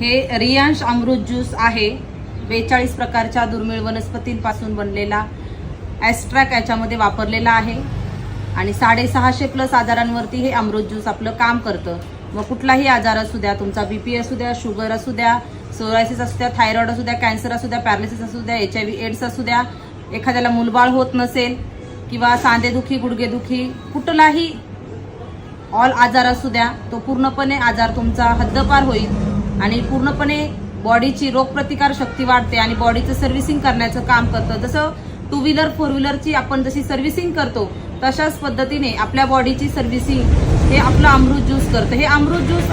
हे रियांश अमृत ज्यूस आहे. बेचाळीस प्रकारच्या दुर्मिळ वनस्पतींपासून बनलेला ॲस्ट्रॅक याच्यामध्ये वापरलेला आहे. आणि साडेसहाशे प्लस आजारांवरती हे अमृत ज्यूस आपलं काम करतं. मग कुठलाही आजार असू द्या तुमचा बी पी असू द्या शुगर असू द्या सोरायसिस असू द्या थायरॉइड असू द्या कॅन्सर असू द्या पॅरालिसिस असू द्या एच आय व्ही एड्स असू द्या एखाद्याला मुलबाळ होत नसेल किंवा सांधेदुखी गुडघेदुखी कुठलाही ऑल आजार असू द्या तो पूर्णपणे आजार तुमचा हद्दपार होईल. आणि पूर्णपणे बॉडीची रोगप्रतिकार शक्ती वाढते आणि बॉडीचं सर्व्हिसिंग करण्याचं काम करतं. जसं टू व्हीलर फोर व्हीलरची आपण जशी सर्व्हिसिंग करतो तशाच पद्धतीने आपल्या बॉडीची सर्व्हिसिंग हे आपलं अमृत ज्यूस करतं. हे अमृत ज्यूस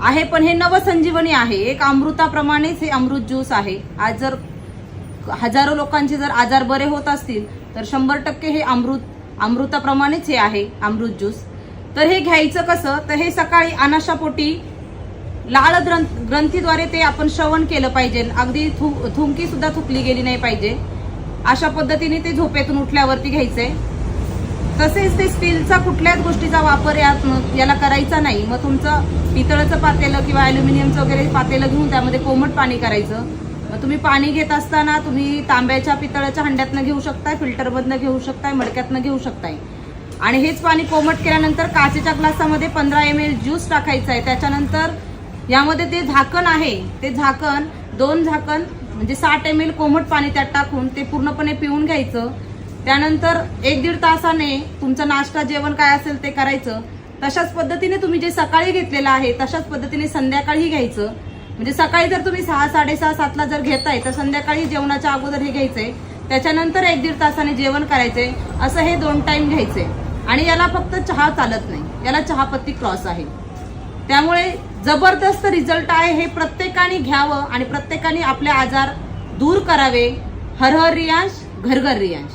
आहे पण हे नवसंजीवनी आहे. एक अमृताप्रमाणेच हे अमृत ज्यूस आहे. आज जर हजारो लोकांचे जर आजार बरे होत असतील तर शंभर टक्के हे अमृत अमृताप्रमाणेच हे आहे अमृत ज्यूस. तर हे घ्यायचं कसं? तर हे सकाळी अनाशापोटी लाळ ग्रंथ ग्रंथीद्वारे ते आपण श्रवण केलं पाहिजे. अगदी थु थुंकी सुद्धा थुकली गेली नाही पाहिजे. अशा पद्धतीने ते झोपेतून उठल्यावरती घ्यायचे. तसेच ते स्टीलचा कुठल्याच गोष्टीचा वापर यात याला करायचा नाही. मग तुमचं पितळचं पातेलं किंवा ॲल्युमिनियमचं वगैरे पातेलं घेऊन त्यामध्ये कोमट पाणी करायचं. मग तुम्ही पाणी घेत असताना तुम्ही तांब्याच्या पितळाच्या हंड्यातनं घेऊ शकताय फिल्टरमधनं घेऊ शकताय मडक्यातनं घेऊ शकताय. आणि हेच पाणी कोमट केल्यानंतर काचेच्या ग्लासामध्ये पंधरा एम एल ज्यूस टाकायचा आहे. त्याच्यानंतर यामध्ये ते झाकण आहे. ते झाकण दोन झाकण म्हणजे साठ एम एल कोमट पाणी त्यात टाकून ते पूर्णपणे पिऊन घ्यायचं. त्यानंतर एक दीड तासाने तुमचं नाश्ता जेवण काय असेल ते करायचं. तशाच पद्धतीने तुम्ही जे सकाळी घेतलेलं आहे तशाच पद्धतीने संध्याकाळी घ्यायचं. म्हणजे सकाळी जर तुम्ही सहा साडेसहा सातला जर घेताय तर संध्याकाळी जेवणाच्या अगोदर हे घ्यायचंय. त्याच्यानंतर एक दीड तासाने जेवण करायचंय. असं हे दोन टाईम घ्यायचे आणि याला फक्त चहा चालत नाही. याला चहापत्ती क्रॉस आहे. त्यामुळे जबरदस्त रिझल्ट आहे हे प्रत्येकाने घ्यावं आणि प्रत्येकाने आपले आजार दूर करावे. हर हर रियांश घर घर रियांश.